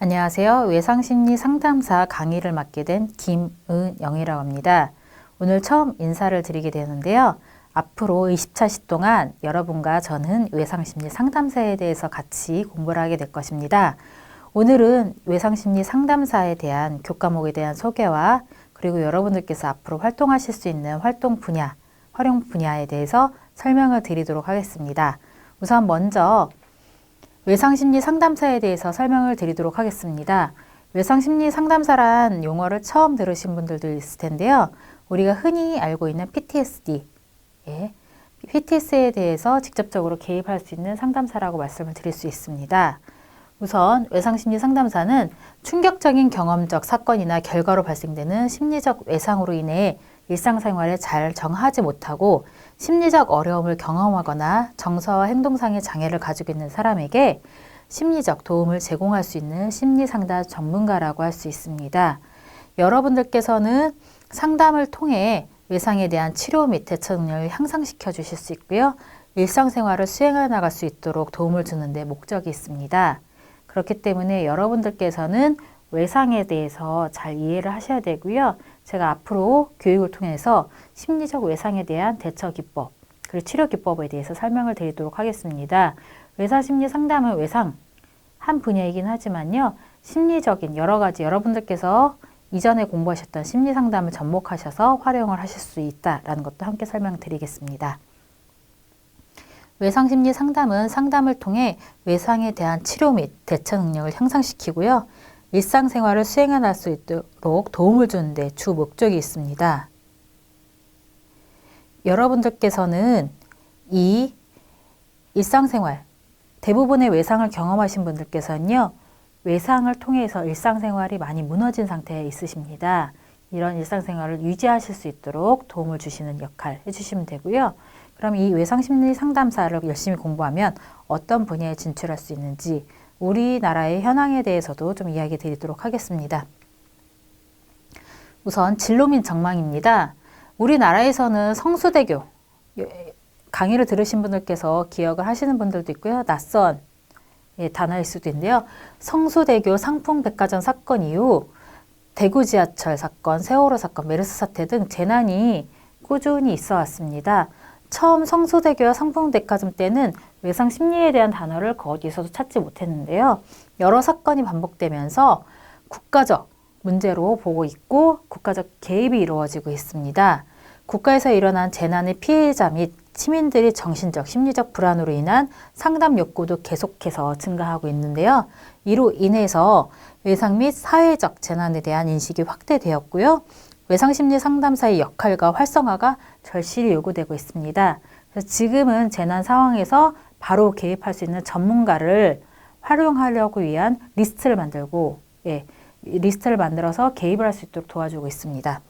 안녕하세요. 외상심리 상담사 강의를 맡게 된 김은영이라고 합니다. 오늘 처음 인사를 드리게 되는데요. 앞으로 20차시 동안 여러분과 저는 외상심리 상담사에 대해서 같이 공부를 하게 될 것입니다. 오늘은 외상심리 상담사에 대한 교과목에 대한 소개와 그리고 여러분들께서 앞으로 활동하실 수 있는 활동 분야, 활용 분야에 대해서 설명을 드리도록 하겠습니다. 우선 먼저 외상심리 상담사에 대해서 설명을 드리도록 하겠습니다. 외상심리 상담사란 용어를 처음 들으신 분들도 있을 텐데요. 우리가 흔히 알고 있는 PTSD, 예, PTSD에 대해서 직접적으로 개입할 수 있는 상담사라고 말씀을 드릴 수 있습니다. 우선 외상심리 상담사는 충격적인 경험적 사건이나 결과로 발생되는 심리적 외상으로 인해 일상생활에 잘 정하지 못하고 심리적 어려움을 경험하거나 정서와 행동상의 장애를 가지고 있는 사람에게 심리적 도움을 제공할 수 있는 심리상담 전문가라고 할 수 있습니다. 여러분들께서는 상담을 통해 외상에 대한 치료 및 대처 능력을 향상시켜 주실 수 있고요. 일상생활을 수행해 나갈 수 있도록 도움을 주는 데 목적이 있습니다. 그렇기 때문에 여러분들께서는 외상에 대해서 잘 이해를 하셔야 되고요. 제가 앞으로 교육을 통해서 심리적 외상에 대한 대처 기법, 그리고 치료 기법에 대해서 설명을 드리도록 하겠습니다. 외사 심리 상담은 외상 한 분야이긴 하지만요. 심리적인 여러 가지 여러분들께서 이전에 공부하셨던 심리 상담을 접목하셔서 활용을 하실 수 있다라는 것도 함께 설명드리겠습니다. 외상 심리 상담은 상담을 통해 외상에 대한 치료 및 대처 능력을 향상시키고요. 일상생활을 수행해 날 수 있도록 도움을 주는 데 주 목적이 있습니다. 여러분들께서는 이 일상생활, 대부분의 외상을 경험하신 분들께서는요, 외상을 통해서 일상생활이 많이 무너진 상태에 있으십니다. 이런 일상생활을 유지하실 수 있도록 도움을 주시는 역할 해주시면 되고요. 그럼 이 외상심리 상담사를 열심히 공부하면 어떤 분야에 진출할 수 있는지 우리나라의 현황에 대해서도 좀 이야기 드리도록 하겠습니다. 우선 진로민 전망입니다. 우리나라에서는 성수대교 강의를 들으신 분들께서 기억을 하시는 분들도 있고요. 낯선 예, 단어일 수도 있는데요. 성수대교 상풍백화점 사건 이후 대구 지하철 사건, 세월호 사건, 메르스 사태 등 재난이 꾸준히 있어 왔습니다. 처음 성수대교와 상풍백화점 때는 외상 심리에 대한 단어를 그 어디서도 찾지 못했는데요. 여러 사건이 반복되면서 국가적 문제로 보고 있고 국가적 개입이 이루어지고 있습니다. 국가에서 일어난 재난의 피해자 및 시민들이 정신적, 심리적 불안으로 인한 상담 욕구도 계속해서 증가하고 있는데요. 이로 인해서 외상 및 사회적 재난에 대한 인식이 확대되었고요. 외상심리 상담사의 역할과 활성화가 절실히 요구되고 있습니다. 지금은 재난 상황에서 바로 개입할 수 있는 전문가를 활용하려고 위한 리스트를 만들고 예, 리스트를 만들어서 개입을 할 수 있도록 도와주고 있습니다.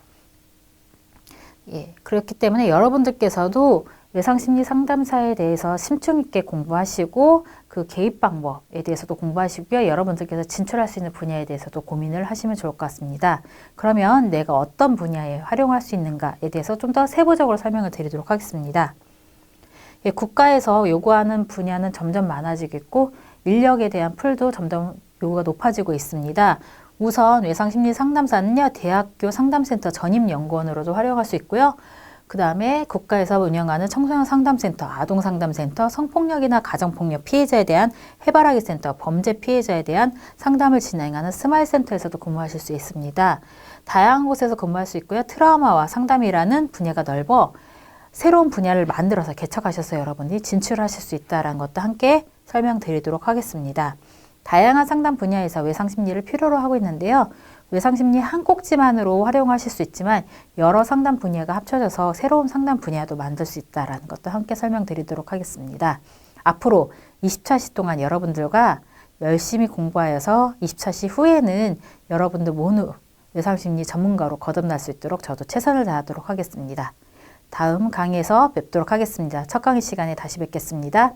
예, 그렇기 때문에 여러분들께서도 외상심리 상담사에 대해서 심층 있게 공부하시고 그 개입 방법에 대해서도 공부하시고요. 여러분들께서 진출할 수 있는 분야에 대해서도 고민을 하시면 좋을 것 같습니다. 그러면 내가 어떤 분야에 활용할 수 있는가에 대해서 좀 더 세부적으로 설명을 드리도록 하겠습니다. 예, 국가에서 요구하는 분야는 점점 많아지겠고 인력에 대한 풀도 점점 요구가 높아지고 있습니다. 우선 외상심리 상담사는요, 대학교 상담센터 전임 연구원으로도 활용할 수 있고요. 그 다음에 국가에서 운영하는 청소년 상담센터, 아동 상담센터, 성폭력이나 가정폭력 피해자에 대한 해바라기 센터, 범죄 피해자에 대한 상담을 진행하는 스마일 센터에서도 근무하실 수 있습니다. 다양한 곳에서 근무할 수 있고요. 트라우마와 상담이라는 분야가 넓어 새로운 분야를 만들어서 개척하셔서 여러분이 진출하실 수 있다는 것도 함께 설명드리도록 하겠습니다. 다양한 상담 분야에서 외상심리를 필요로 하고 있는데요. 외상심리 한 꼭지만으로 활용하실 수 있지만 여러 상담 분야가 합쳐져서 새로운 상담 분야도 만들 수 있다는 것도 함께 설명드리도록 하겠습니다. 앞으로 20차 시 동안 여러분들과 열심히 공부하여서 20차 시 후에는 여러분들 모두 외상심리 전문가로 거듭날 수 있도록 저도 최선을 다하도록 하겠습니다. 다음 강의에서 뵙도록 하겠습니다. 첫 강의 시간에 다시 뵙겠습니다.